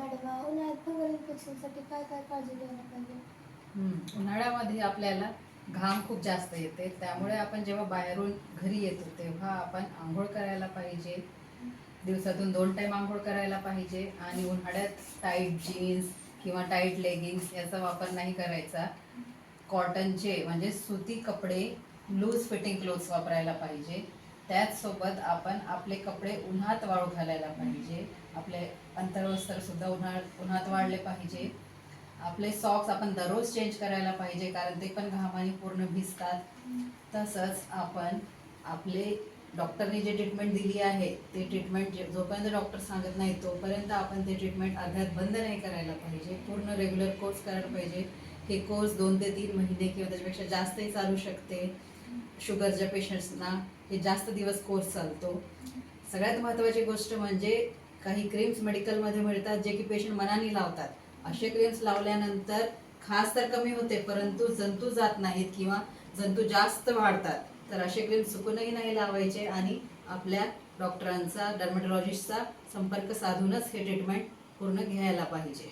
Madam उन्हाळ्यात fungal इन्फेक्शनसाठी काय काय काळजी घ्यायला पाहिजे? हम्म. उन्हाळ्यामध्ये आपल्याला घाम खूप जास्त येते. त्यामुळे आपण जेव्हा बाहेरून घरी येतो तेव्हा आपण आंघोळ करायला पाहिजे. दिवसातून दोन टाईम आंघोळ करायला पाहिजे. आणि उन्हाळ्यात टाईट जीन्स किंवा टाईट लेगिन्स याचा वापर नाही करायचा. कॉटनचे म्हणजे सुती कपडे लूज फिटिंग क्लोथ्स वापरायला पाहिजे. त्याचसोबत आपण आपले कपडे उन्हात वाळू घालायला पाहिजे. आपले अंतर्वस्त्र सुद्धा उन्हाळ उन्हात वाळले पाहिजे. आपले सॉक्स आपण दररोज चेंज करायला पाहिजे कारण ते पण घामाने पूर्ण भिजतात. तसंच आपण आपले डॉक्टरने जे ट्रीटमेंट दिली आहे ते ट्रीटमेंट जे जोपर्यंत डॉक्टर सांगत नाही तोपर्यंत आपण ते ट्रीटमेंट अर्ध्यात बंद नाही करायला पाहिजे. पूर्ण रेग्युलर कोर्स करायला पाहिजे. हे कोर्स दोन ते तीन महिने किंवा त्याच्यापेक्षा जास्तही चालू शकते. शुगरच्या पेशंट्सना हे जास्त दिवस कोर्स चालतो. सगळ्यात महत्त्वाची गोष्ट म्हणजे काही क्रीम्स मेडिकलमध्ये मिळतात जे की पेशंट मनाने लावतात. असे क्रीम्स लावल्यानंतर खास तर कमी होते परंतु जंतू जात नाहीत किंवा जंतू जास्त वाढतात. तर असे क्रीम चुकूनही नाही लावायचे आणि आपल्या डॉक्टरांचा डर्मॅटॉलॉजिस्टचा संपर्क साधूनच हे ट्रीटमेंट पूर्ण घ्यायला पाहिजे.